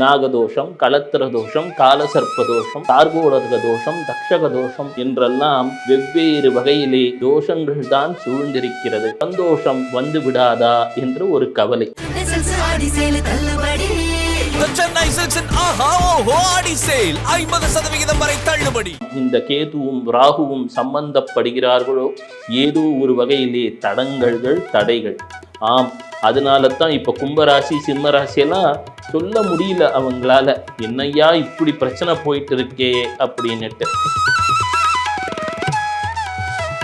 நாகதோஷம் கலத்திர தோஷம் காலசர்ப்ப தோஷம் கார்கோடக தோஷம் தக்ஷக தோஷம் என்றெல்லாம் வெவ்வேறு வகையிலே தோஷங்கள் தான் சூழ்ந்திருக்கிறது. சந்தோஷம் வந்து விடாதா என்று ஒரு கவலை. இந்த கேதுவும் ராகுவும் சம்பந்தப்படுகிறார்களோ? ஏதோ ஒரு வகையிலே தடங்கல்கள் தடைகள். ஆம் அதனால தான் இப்போ கும்பராசி சிம்ம ராசியெல்லாம் சொல்ல முடியல அவங்களால. என்னய்யா இப்படி பிரச்சனை போயிட்டு இருக்கே அப்படின்னுட்டு.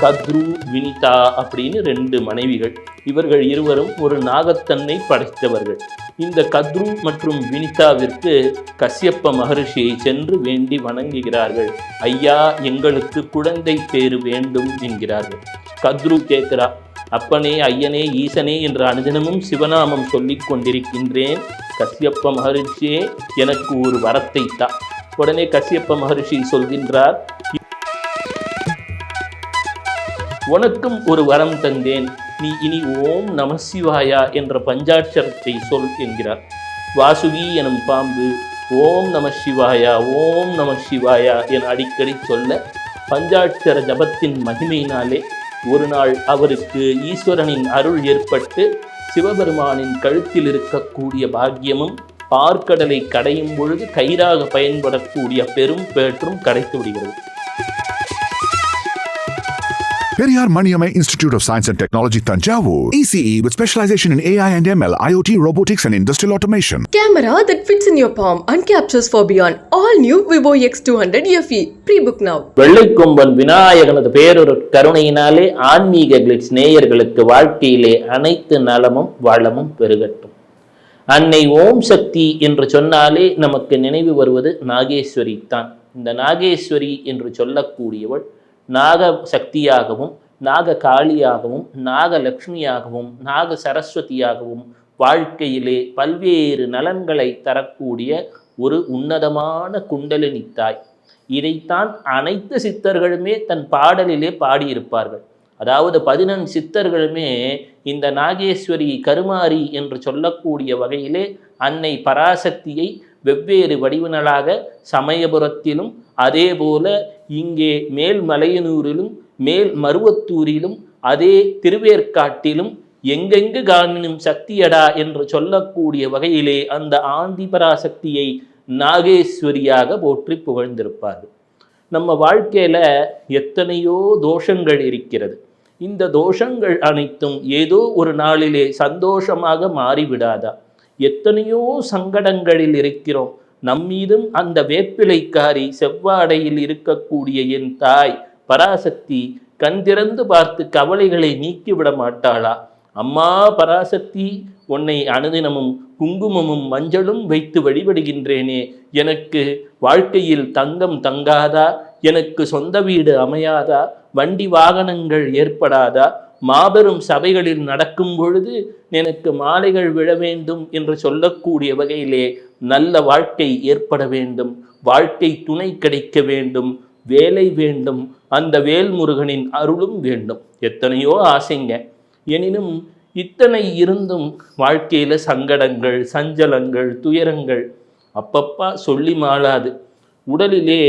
கத்ரு வினிதா அப்படின்னு ரெண்டு மனைவிகள். இவர்கள் இருவரும் ஒரு நாகத்தன்னை படைத்தவர்கள். இந்த கத்ரு மற்றும் வினிதாவிற்கு கசியப்ப மகரிஷியை சென்று வேண்டி வணங்குகிறார்கள். ஐயா எங்களுக்கு குழந்தை பேரு வேண்டும் என்கிறார்கள். கத்ரு கேட்கிறா அப்பனே ஐயனே ஈசனே என்ற அனுதினமும் சிவநாமம் சொல்லிக் கொண்டிருக்கின்றேன். கசியப்ப மகரிஷியே எனக்கு ஒரு வரத்தை தா. உடனே கசியப்ப மகரிஷி சொல்கின்றார் உனக்கும் ஒரு வரம் தந்தேன். நீ இனி ஓம் நமசிவாயா என்ற பஞ்சாட்சரத்தை சொல் என்கிறார். வாசுகி எனும் பாம்பு ஓம் நம சிவாயா ஓம் நம சிவாயா என அடிக்கடி சொல்ல பஞ்சாட்சர ஜபத்தின் மகிமையினாலே ஒரு நாள் அவருக்கு ஈஸ்வரனின் அருள் ஏற்பட்டு சிவபெருமானின் கழுத்தில் இருக்கக்கூடிய பாக்கியமும் பார்க்கடலை கடையும் பொழுது கயிறாக பயன்படக்கூடிய பெரும் பேற்றும் கிடைத்து விடுகிறது. Periyar Maniamai Institute of Science and Technology, Tanjavur. ECE with specialization in AI and ML, IoT, robotics, and industrial automation. Camera that fits in your palm and captures for beyond. All new Vivo X200 FE. Pre-book now. வெள்ளைக்கொம்பன் விநாயகனது பேரொரு கருணையினாலே ஆன்மீக glitz நேயர்களுக்கு வாழ்க்கையிலே அனைத்து நலமும் வளமும் பெருகட்டும் அன்னை ஓம் சக்தி என்று சொன்னாலே நமக்கு நினைவு வருவது நாகேஸ்வரி தான் இந்த நாகேஸ்வரி என்று சொல்லக்கூடியவள் நாக சக்தியாகவும் நாக காளியாகவும் நாகலக்ஷ்மியாகவும் நாக சரஸ்வதியாகவும் வாழ்க்கையிலே பல்வேறு நலன்களை தரக்கூடிய ஒரு உன்னதமான குண்டலினி தாய் இதைத்தான் அனைத்து சித்தர்களுமே தன் பாடலிலே பாடியிருப்பார்கள். அதாவது பதினெண் சித்தர்களுமே இந்த நாகேஸ்வரி கருமாரி என்று சொல்லக்கூடிய வகையிலே அன்னை பராசக்தியை வெவ்வேறு வடிவினலாக சமயபுரத்திலும் அதே போல இங்கே மேல்மலையனூரிலும் மேல் மருவத்தூரிலும் அதே திருவேற்காட்டிலும் எங்கெங்கு காணினும் சக்தியடா என்று சொல்லக்கூடிய வகையிலே அந்த ஆந்தி பராசக்தியை நாகேஸ்வரியாக போற்றி புகழ்ந்திருப்பார்கள். நம்ம வாழ்க்கையில எத்தனையோ தோஷங்கள் இருக்கிறது. இந்த தோஷங்கள் அனைத்தும் ஏதோ ஒரு நாளிலே சந்தோஷமாக மாறிவிடாதா? எத்தனையோ சங்கடங்களில் இருக்கிறோம். நம்மீதும் அந்த வேப்பிலைக்காரி செவ்வாடையில் இருக்கக்கூடிய என் தாய் பராசக்தி கண் திறந்து பார்த்து கவலைகளை நீக்கிவிட மாட்டாளா? அம்மா பராசக்தி உன்னை அனுதினமும் குங்குமமும் மஞ்சளும் வைத்து வழிபடுகின்றேனே. எனக்கு வாழ்க்கையில் தங்கம் தங்காதா? எனக்கு சொந்த வீடு அமையாதா? வண்டி வாகனங்கள் ஏற்படாதா? மாபெரும் சபைகளில் நடக்கும் பொழுது எனக்கு மாலைகள் விழ வேண்டும் என்று சொல்லக்கூடிய வகையிலே நல்ல வாழ்க்கை ஏற்பட வேண்டும் வாழ்க்கை துணை கிடைக்க வேண்டும் வேலை வேண்டும் அந்த வேல்முருகனின் அருளும் வேண்டும். எத்தனையோ ஆசைங்க. எனினும் இத்தனை இருந்தும் வாழ்க்கையில் சங்கடங்கள் சஞ்சலங்கள் துயரங்கள் அப்பப்பா சொல்லி மாளாது. உடலிலே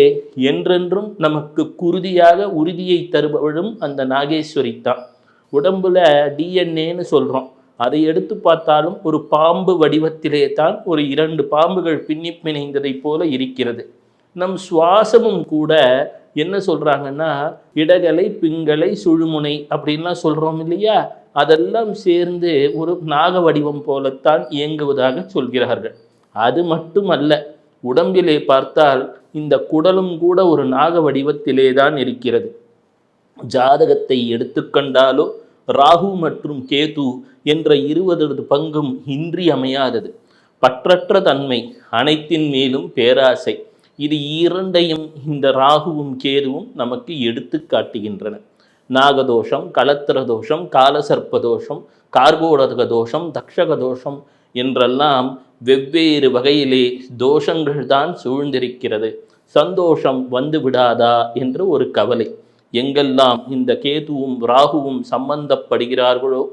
என்றென்றும் நமக்கு குருதியாக உறுதியை தருபவளும் அந்த நாகேஸ்வரி தான் உடம்புல டிஎன்ஏன்னு சொல்கிறோம் அதை எடுத்து பார்த்தாலும் ஒரு பாம்பு வடிவத்திலே தான் ஒரு இரண்டு பாம்புகள் பின்னி பிணைந்ததைப் போல இருக்கிறது. நம் சுவாசமும் கூட என்ன சொல்கிறாங்கன்னா இடகலை பிங்கலை சுழுமுனை அப்படின்லாம் சொல்கிறோம் இல்லையா? அதெல்லாம் சேர்ந்து ஒரு நாக வடிவம் போலத்தான் இயங்குவதாக சொல்கிறார்கள். அது மட்டுமல்ல உடம்பிலே பார்த்தால் இந்த குடலும் கூட ஒரு நாக வடிவத்திலே தான் இருக்கிறது. ஜாதகத்தை எடுத்துக்கொண்டாலோ ராகு மற்றும் கேது என்ற இருபது பங்கும் இன்றியமையாதது பற்றற்ற தன்மை அனைத்தின் மேலும் பேராசை. இது இரண்டையும் இந்த ராகுவும் கேதுவும் நமக்கு எடுத்து காட்டுகின்றன. நாகதோஷம் கலத்திர தோஷம் காலசர்ப்ப தோஷம் கார்கோடக தோஷம் தக்ஷக தோஷம் என்றெல்லாம் வெவ்வேறு வகையிலே தோஷங்கள் தான் சூழ்ந்திருக்கிறது. சந்தோஷம் வந்து விடாதா என்று ஒரு கவலை. எங்கெல்லாம் இந்த கேதுவும் ராகுவும் சம்பந்தப்படுகிறார்களோ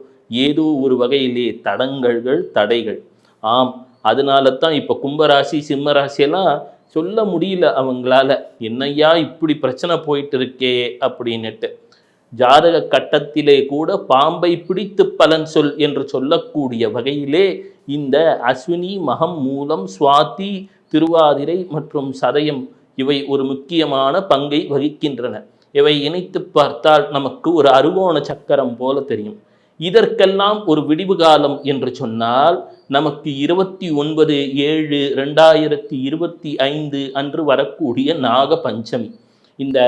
ஏதோ ஒரு வகையிலே தடங்கல்கள் தடைகள். ஆம் அதனால தான் இப்போ கும்பராசி சிம்ம ராசியெல்லாம் சொல்ல முடியல அவங்களால. என்னையா இப்படி பிரச்சனை போயிட்டு இருக்கே அப்படின்னுட்டு. ஜாதக கட்டத்திலே கூட பாம்பை பிடித்து பலன் சொல் என்று சொல்லக்கூடிய வகையிலே இந்த அஸ்வினி மகம் மூலம் சுவாதி திருவாதிரை மற்றும் சதயம் இவை ஒரு முக்கியமான பங்கை வகிக்கின்றன. இவை இணைத்து பார்த்தால் நமக்கு ஒரு அருகோண சக்கரம் போல தெரியும். இதற்கெல்லாம் ஒரு விடிவு காலம் என்று சொன்னால் நமக்கு இருபத்தி ஒன்பது ஏழு ரெண்டாயிரத்தி இருபத்தி ஐந்து அன்று வரக்கூடிய நாக பஞ்சமி இந்த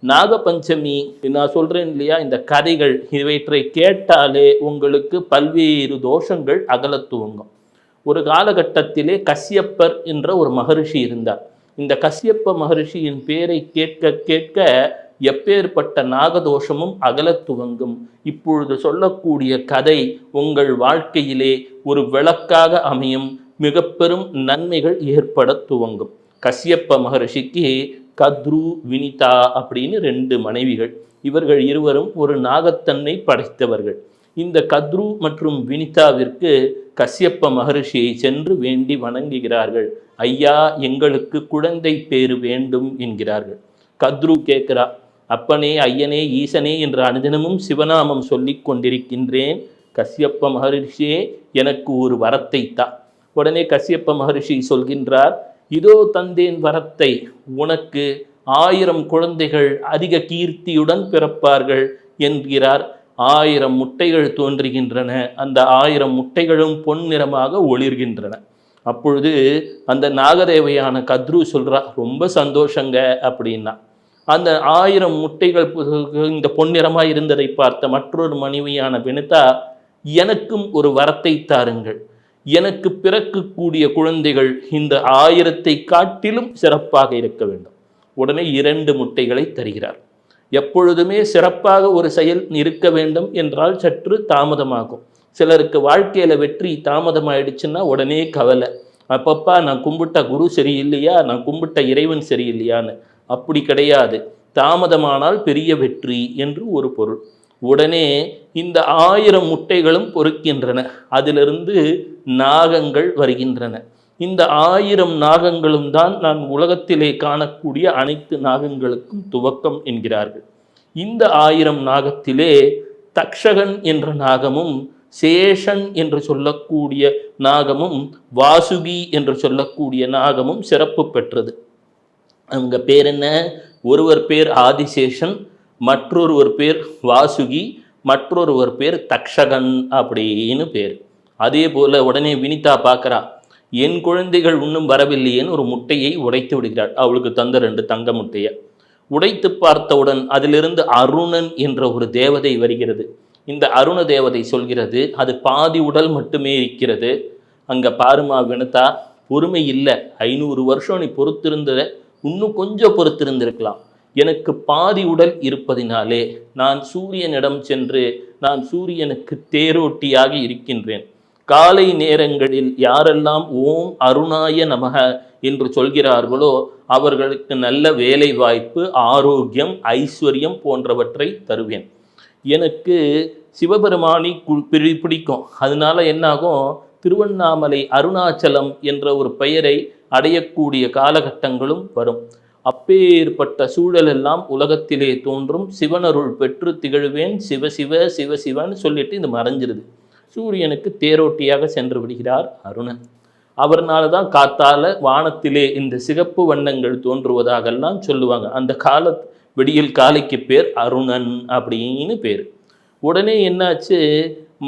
நாக பஞ்சமி நான் சொல்கிறேன் இல்லையா இந்த கதைகள் இவற்றை கேட்டாலே உங்களுக்கு பல்வேறு தோஷங்கள் அகலத் துவங்கும். ஒரு காலகட்டத்திலே கசியப்பர் என்ற ஒரு மகரிஷி இருந்தார். இந்த கசியப்ப மகரிஷியின் பேரை கேட்க கேட்க எப்பேற்பட்ட நாகதோஷமும் அகலத் துவங்கும். இப்பொழுது சொல்லக்கூடிய கதை உங்கள் வாழ்க்கையிலே ஒரு விளக்காக அமையும். மிக பெரும் நன்மைகள் ஏற்பட துவங்கும். கசியப்ப மகரிஷிக்கு கத்ரு வினிதா அப்படின்னு ரெண்டு மனைவிகள். இவர்கள் இருவரும் ஒரு நாகத்தன்னை படைத்தவர்கள். இந்த கத்ரு மற்றும் வினிதாவிற்கு கசியப்ப மகரிஷியை சென்று வேண்டி வணங்குகிறார்கள். ஐயா எங்களுக்கு குழந்தை பேறு வேண்டும் என்கிறார்கள். கத்ரு கேட்கிறா அப்பனே ஐயனே ஈசனே என்று அனுதினமும் சிவநாமம் சொல்லி கொண்டிருக்கின்றேன். கசியப்ப மகரிஷியே எனக்கு ஒரு வரத்தை தா. உடனே கசியப்ப மகரிஷி சொல்கின்றார் இதோ தந்தேன் வரத்தை. உனக்கு ஆயிரம் குழந்தைகள் அதிக கீர்த்தியுடன் பிறப்பார்கள் என்கிறார். ஆயிரம் முட்டைகள் தோன்றுகின்றன. அந்த ஆயிரம் முட்டைகளும் பொன்னிறமாக ஒளிர்கின்றன. அப்பொழுது அந்த நாகதேவையான கத்ரு சொல்றா ரொம்ப சந்தோஷங்க அப்படின்னா. அந்த ஆயிரம் முட்டைகள் இந்த பொன்னிறமாக இருந்ததை பார்த்த மற்றொரு மனைவியான வினிதா எனக்கும் ஒரு வரத்தை தாருங்கள். எனக்கு பிறக்கக்கூடிய குழந்தைகள் இந்த ஆயிரத்தை காட்டிலும் சிறப்பாக இருக்க வேண்டும். உடனே இரண்டு முட்டைகளை தருகிறார். எப்பொழுதுமே சிறப்பாக ஒரு செயல் இருக்க வேண்டும் என்றால் சற்று தாமதமாகும். சிலருக்கு வாழ்க்கையில் வெற்றி தாமதமாயிடுச்சுன்னா உடனே கவலை. அப்பப்பா நான் கும்பிட்ட குரு சரியில்லையா? நான் கும்பிட்ட இறைவன் சரியில்லையான்னு அப்படி கிடையாது. தாமதமானால் பெரிய வெற்றி என்று ஒரு பொருள். உடனே இந்த ஆயிரம் முட்டைகளும் பொறுக்கின்றன. அதிலிருந்து நாகங்கள் வருகின்றன. இந்த ஆயிரம் நாகங்களும் தான் நான் உலகத்திலே காணக்கூடிய அனைத்து நாகங்களுக்கும் துவக்கம் என்கிறார்கள். இந்த ஆயிரம் நாகத்திலே தக்ஷகன் என்ற நாகமும் சேஷன் என்று சொல்லக்கூடிய நாகமும் வாசுகி என்று சொல்லக்கூடிய நாகமும் சிறப்பு பெற்றது. அவங்க பேர் என்ன? ஒருவர் பேர் ஆதிசேஷன் மற்றொருவர் பேர் வாசுகி மற்றொருவர் பேர் தக்ஷகன் அப்படின்னு பேர். அதே போல் உடனே வினிதா பார்க்குறா என் குழந்தைகள் இன்னும் வரவில்லையேன்னு ஒரு முட்டையை உடைத்து விடுகிறாள். அவளுக்கு தந்த ரெண்டு தங்க முட்டையை. உடைத்து பார்த்தவுடன் அதிலிருந்து அருணன் என்ற ஒரு தேவதை வருகிறது. இந்த அருண தேவதை சொல்கிறது அது பாதி உடல் மட்டுமே இருக்கிறது. அங்கே பாருமா வினதா பொறுமை இல்லை. ஐநூறு வருஷம் நீ பொறுத்திருந்த இன்னும் கொஞ்சம் பொறுத்திருந்திருக்கலாம். எனக்கு பாதி உடல் இருப்பதினாலே நான் சூரியனிடம் சென்று நான் சூரியனுக்கு தேரோட்டியாக இருக்கின்றேன். காலை நேரங்களில் யாரெல்லாம் ஓம் அருணாய நமக என்று சொல்கிறார்களோ அவர்களுக்கு நல்ல வேலை வாய்ப்பு ஆரோக்கியம் ஐஸ்வர்யம் போன்றவற்றை தருவேன். எனக்கு சிவபெருமானி பிடிக்கும். அதனால என்னாகும்? திருவண்ணாமலை அருணாச்சலம் என்ற ஒரு பெயரை அடையக்கூடிய காலகட்டங்களும் வரும். அப்பேற்பட்ட சூழலெல்லாம் உலகத்திலே தோன்றும். சிவனருள் பெற்று திகழ்வேன். சிவ சிவ சிவ சிவன்னு சொல்லிட்டு இது மறைஞ்சிருது. சூரியனுக்கு தேரோட்டியாக சென்று விடுகிறார் அருணன். அவர்னால தான் காத்தால வானத்திலே இந்த சிகப்பு வண்ணங்கள் தோன்றுவதாகலாம் சொல்லுவாங்க. அந்த கால விடியல் காலைக்கு பேர் அருணன் அப்படின்னு பேர். உடனே என்னாச்சு?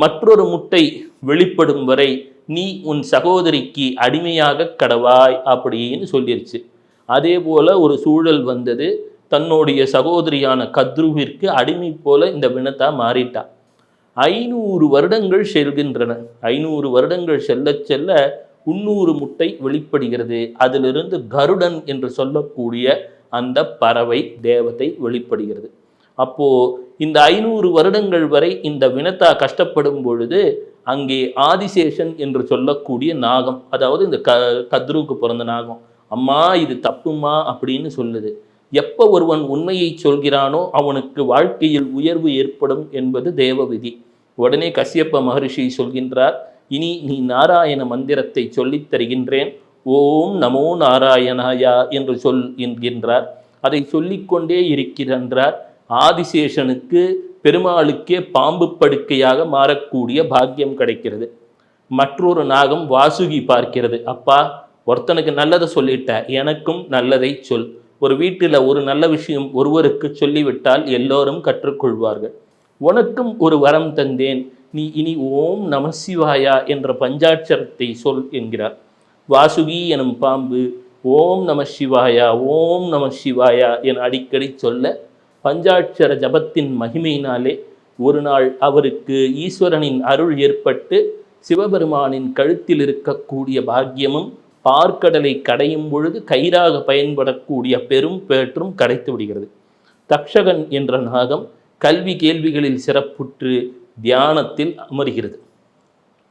மற்றொரு முட்டை வெளிப்படும் வரை நீ உன் சகோதரிக்கு அடிமையாக கடவாய் அப்படின்னு சொல்லிருச்சு. அதே போல ஒரு சூழல் வந்தது. தன்னுடைய சகோதரியான கத்ருவிற்கு அடிமை போல இந்த வினத்தா மாறிட்டா. ஐநூறு வருடங்கள் செல்கின்றன. ஐநூறு வருடங்கள் செல்ல செல்ல முன்னூறு முட்டை வெளிப்படுகிறது. அதிலிருந்து கருடன் என்று சொல்லக்கூடிய அந்த பறவை தேவத்தை வெளிப்படுகிறது. அப்போ இந்த ஐநூறு வருடங்கள் வரை இந்த வினத்தா கஷ்டப்படும் பொழுது அங்கே ஆதிசேஷன் என்று சொல்லக்கூடிய நாகம் அதாவது இந்த க கத்ருவுக்கு பிறந்த நாகம். அம்மா இது தப்புமா அப்படின்னு சொல்லுது. எப்போ ஒருவன் உண்மையை சொல்கிறானோ அவனுக்கு வாழ்க்கையில் உயர்வு ஏற்படும் என்பது தேவ விதி உடனே கசியப்ப மகரிஷி சொல்கின்றார் இனி நீ நாராயண மந்திரத்தை சொல்லித் தருகின்றேன். ஓம் நமோ நாராயணாயா என்று சொல் என்கின்றார் அதை சொல்லிக்கொண்டே இருக்கின்றார் ஆதிசேஷனுக்கு பெருமாளுக்கே பாம்பு படுக்கையாக மாறக்கூடிய பாக்கியம் கிடைக்கிறது. மற்றொரு நாகம் வாசுகி பார்க்கிறது. அப்பா ஒருத்தனுக்கு நல்லதை சொல்லிட்ட எனக்கும் நல்லதை சொல். ஒரு வீட்டில் ஒரு நல்ல விஷயம் ஒருவருக்கு சொல்லிவிட்டால் எல்லோரும் கற்றுக்கொள்வார்கள். உனக்கும் ஒரு வரம் தந்தேன். நீ இனி ஓம் நமசிவாயா என்ற பஞ்சாட்சரத்தை சொல் என்கிறார். வாசுகி எனும் பாம்பு ஓம் நம சிவாயா ஓம் நம சிவாயா என அடிக்கடி சொல்ல பஞ்சாட்சர ஜபத்தின் மகிமையினாலே ஒரு நாள் அவருக்கு ஈஸ்வரனின் அருள் ஏற்பட்டு சிவபெருமானின் கழுத்தில் இருக்கக்கூடிய பாக்கியமும் பார்க்கடலை கடையும் பொழுது கயிறாக பயன்படக்கூடிய பெரும் பேற்றும் கடைத்து விடுகிறது. தக்ஷகன் என்ற நாகம் கல்வி கேள்விகளில் சிறப்புற்று தியானத்தில் அமர்கிறது.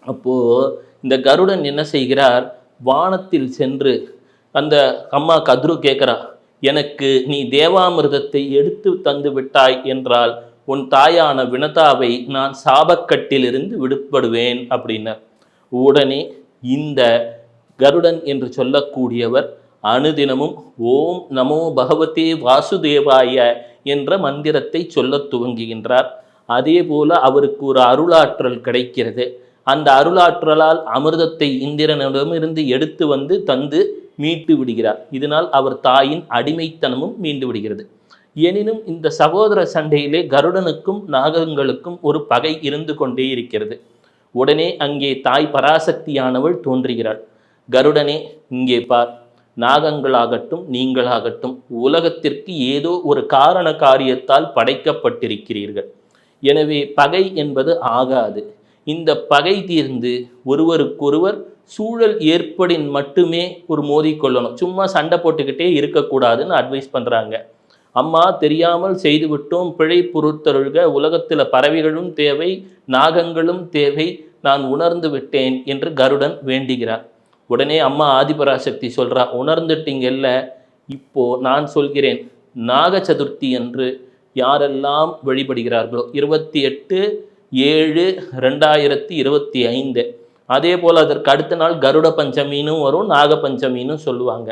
அப்போது இந்த கருடன் என்ன செய்கிறார்? வானத்தில் சென்று அந்த அம்மா கத்ரு கேட்குறா எனக்கு நீ தேவாமிர்தத்தை எடுத்து தந்து விட்டாய் என்றால் உன் தாயான வினதாவை நான் சாபக்கட்டிலிருந்து விடுபடுவேன் அப்படின்னார். உடனே இந்த கருடன் என்று சொல்லக்கூடியவர் அனுதினமும் ஓம் நமோ பகவதே வாசுதேவாய என்ற மந்திரத்தை சொல்லத் துவங்குகின்றார். அதே போல அவருக்கு ஒரு அருளாற்றல் கிடைக்கிறது. அந்த அருளாற்றலால் அமிர்தத்தை இந்திரனிடமிருந்து எடுத்து வந்து தந்து மீட்டு விடுகிறார். இதனால் அவர் தாயின் அடிமைத்தனமும் மீண்டு விடுகிறது. எனினும் இந்த சகோதர சண்டையிலே கருடனுக்கும் நாகங்களுக்கும் ஒரு பகை இருந்து கொண்டே இருக்கிறது. உடனே அங்கே தாய் பராசக்தியானவள் தோன்றுகிறாள். கருடனே இங்கே பார். நாகங்களாகட்டும் நீங்களாகட்டும் உலகத்திற்கு ஏதோ ஒரு காரண காரியத்தால் படைக்கப்பட்டிருக்கிறீர்கள். எனவே பகை என்பது ஆகாது. இந்த பகை தீர்ந்து ஒருவருக்கொருவர் சூழல் ஏற்படின் மட்டுமே ஒரு மோதிக்கொள்ளணும் சும்மா சண்டை போட்டுக்கிட்டே இருக்கக்கூடாதுன்னு அட்வைஸ் பண்ணுறாங்க அம்மா தெரியாமல் செய்துவிட்டோம். பிழை பொறுத்தருள்க உலகத்தில் பறவைகளும் தேவை நாகங்களும் தேவை. நான் உணர்ந்து விட்டேன் என்று கருடன் வேண்டுகிறார். உடனே அம்மா ஆதிபராசக்தி சொல்கிறா உணர்ந்துட்டீங்கல்ல? இப்போ நான் சொல்கிறேன். நாக சதுர்த்தி என்று யாரெல்லாம் வழிபடுகிறார்களோ? இருபத்தி எட்டு ஏழு ரெண்டாயிரத்தி இருபத்தி ஐந்து. அதே போல் அதற்கு அடுத்த நாள் கருட பஞ்சமின்னு வரும் நாக பஞ்சமின்னு சொல்லுவாங்க.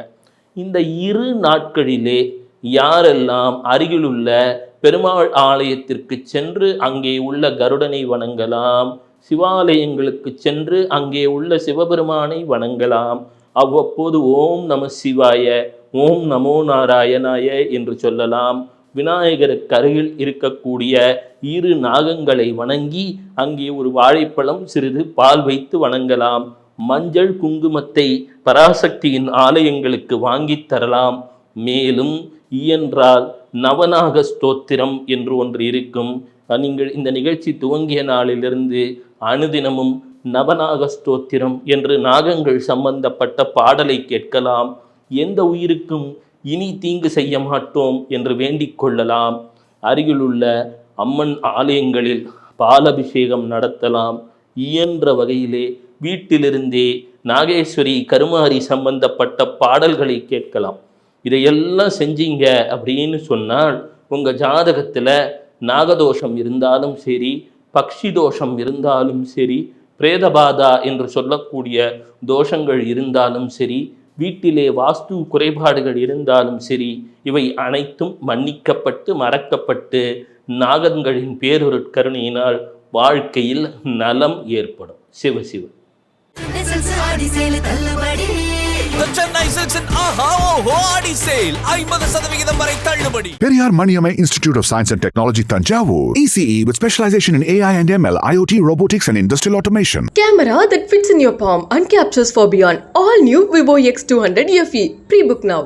இந்த இரு நாட்களிலே யாரெல்லாம் அருகிலுள்ள பெருமாள் ஆலயத்திற்கு சென்று அங்கே உள்ள கருடனை வணங்கலாம் சிவாலயங்களுக்கு சென்று அங்கே உள்ள சிவபெருமானை வணங்கலாம். அவ்வப்போது ஓம் நம சிவாய ஓம் நமோ நாராயணாய என்று சொல்லலாம். விநாயகருக்கு அருகில் இருக்கக்கூடிய இரு நாகங்களை வணங்கி அங்கே ஒரு வாழைப்பழம் சிறிது பால் வைத்து வணங்கலாம். மஞ்சள் குங்குமத்தை பராசக்தியின் ஆலயங்களுக்கு வாங்கித் தரலாம். மேலும் இயன்றால் நவநாக ஸ்தோத்திரம் என்று ஒன்று இருக்கும். நீங்கள் இந்த நிகழ்ச்சி துவங்கிய நாளிலிருந்து அனுதினமும் நவநாக ஸ்தோத்திரம் என்று நாகங்கள் சம்பந்தப்பட்ட பாடலை கேட்கலாம். எந்த உயிருக்கும் இனி தீங்கு செய்ய மாட்டோம் என்று வேண்டிக் கொள்ளலாம். அருகிலுள்ள அம்மன் ஆலயங்களில் பாலபிஷேகம் நடத்தலாம். இயன்ற வகையிலே வீட்டிலிருந்தே நாகேஸ்வரி கருமாரி சம்பந்தப்பட்ட பாடல்களை கேட்கலாம். இதையெல்லாம் செஞ்சீங்க அப்படின்னு சொன்னால் உங்கள் ஜாதகத்தில் நாகதோஷம் இருந்தாலும் சரி பக்ஷி தோஷம் இருந்தாலும் சரி பிரேதபாதா என்று சொல்லக்கூடிய தோஷங்கள் இருந்தாலும் சரி வீட்டிலே வாஸ்து குறைபாடுகள் இருந்தாலும் சரி இவை அனைத்தும் மன்னிக்கப்பட்டு மறக்கப்பட்டு நாகங்களின் பேரொருட்கருணையினால் வாழ்க்கையில் நலம் ஏற்படும். சிவ சிவ. சில்க்ஸ் ஆடி சேல் தள்ளுபடி The Chennai Silks and Aha Oho Adi Sale ஐம்பது சதவிகிதம் வரை தள்ளுபடி Periyar Maniamai Institute of Science and Technology, Tanjavur. ECE with specialization in AI and ML, IoT, robotics, and industrial automation. Camera that fits in your palm and captures for beyond. All new Vivo X200 FE. Pre-book now.